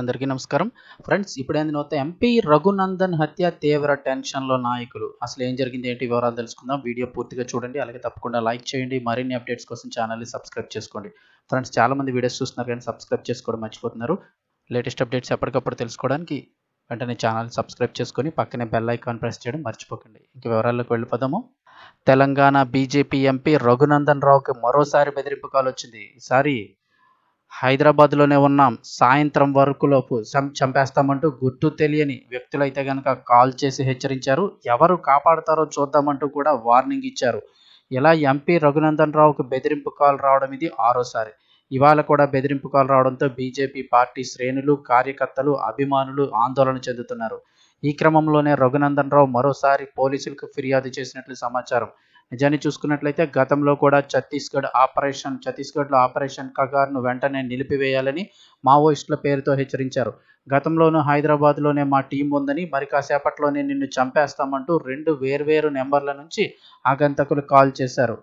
అందరికీ నమస్కారం. ఫ్రెండ్స్ ఇప్పుడేంది నోతే ఎంపీ రఘునందన్ హత్య తీవ్ర టెన్షన్లో నాయకులు. అసలు ఏం జరిగింది ఏంటి వివరాలు తెలుసుకుందాం. వీడియో పూర్తిగా చూడండి అలాగే తప్పకుండా లైక్ చేయండి. మరిన్ని అప్డేట్స్ కోసం ఛానల్ని సబ్స్క్రైబ్ చేసుకోండి. ఫ్రెండ్స్ చాలా మంది వీడియోస్ చూస్తున్నారు కానీ సబ్స్క్రైబ్ చేసుకోవడం మర్చిపోతున్నారు. లేటెస్ట్ అప్డేట్స్ ఎప్పటికప్పుడు తెలుసుకోవడానికి వెంటనే ఛానల్ సబ్స్క్రైబ్ చేసుకొని పక్కనే బెల్ ఐకాన్ ప్రెస్ చేయడం మర్చిపోకండి. ఇంక వివరాల్లోకి వెళ్ళిపోదాము. తెలంగాణ బీజేపీ ఎంపీ రఘునందన్ రావుకి మరోసారి బెదిరింపు కాల్ వచ్చింది ఈసారి హైదరాబాద్లోనే ఉన్నాం. సాయంత్రం వరకులోపు చం చంపేస్తామంటూ గుర్తు తెలియని వ్యక్తులైతే కనుక కాల్ చేసి హెచ్చరించారు. ఎవరు కాపాడతారో చూద్దామంటూ కూడా వార్నింగ్ ఇచ్చారు. ఇలా ఎంపీ రఘునందన్ రావుకు బెదిరింపు కాల్ రావడం ఇది ఆరోసారి. ఇవాళ కూడా బెదిరింపు కాల్ రావడంతో బీజేపీ పార్టీ శ్రేణులు కార్యకర్తలు అభిమానులు ఆందోళన చెందుతున్నారు. ఈ క్రమంలోనే రఘునందన్ రావు మరోసారి పోలీసులకు ఫిర్యాదు చేసినట్లు సమాచారం. నిజాన్ని చూసుకున్నట్లయితే గతంలో కూడా ఛత్తీస్గఢ్ ఆపరేషన్ ఛత్తీస్గఢ్లో ఆపరేషన్ కగార్ను వెంటనే నిలిపివేయాలని మావోయిస్టుల పేరుతో హెచ్చరించారు. గతంలోనూ హైదరాబాద్లోనే మా టీం ఉందని మరి కాసేపట్లోనే నిన్ను చంపేస్తామంటూ రెండు వేర్వేరు నెంబర్ల నుంచి ఆగంతకులు కాల్ చేశారు.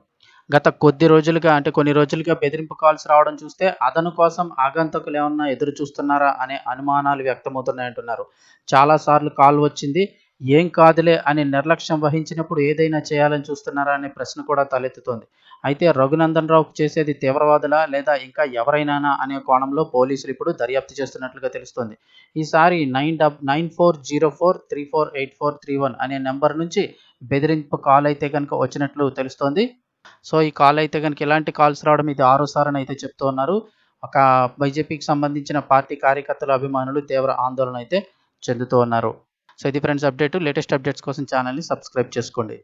గత కొద్ది రోజులుగా అంటే కొన్ని రోజులుగా బెదిరింపు కాల్స్ రావడం చూస్తే అదను కోసం ఆగంతకులు ఏమన్నా ఎదురు చూస్తున్నారా అనే అనుమానాలు వ్యక్తమవుతున్నాయంటున్నారు. చాలాసార్లు కాల్ వచ్చింది ఏం కాదులే అని నిర్లక్ష్యం వహించినప్పుడు ఏదైనా చేయాలని చూస్తున్నారా అనే ప్రశ్న కూడా తలెత్తుతోంది. అయితే రఘునందన్ రావుకు చేసేది తీవ్రవాదులా లేదా ఇంకా ఎవరైనానా అనే కోణంలో పోలీసులు ఇప్పుడు దర్యాప్తు చేస్తున్నట్లుగా తెలుస్తోంది. ఈసారి nine double nine four zero four three four eight four three one అనే నెంబర్ నుంచి బెదిరింపు కాల్ అయితే కనుక వచ్చినట్లు తెలుస్తోంది. సో ఈ కాల్ అయితే కనుక ఇలాంటి కాల్స్ రావడం ఇది ఆరోసారి అయితే చెప్తూ ఉన్నారు. ఒక బీజేపీకి సంబంధించిన పార్టీ కార్యకర్తలు అభిమానులు తీవ్ర ఆందోళన అయితే చెందుతూ ఉన్నారు. సో ఇది ఫ్రెండ్స్ అప్డేట్. లేటెస్ట్ అప్డేట్స్ కోసం ఛానల్ని సబ్స్క్రైబ్ చేసుకోండి.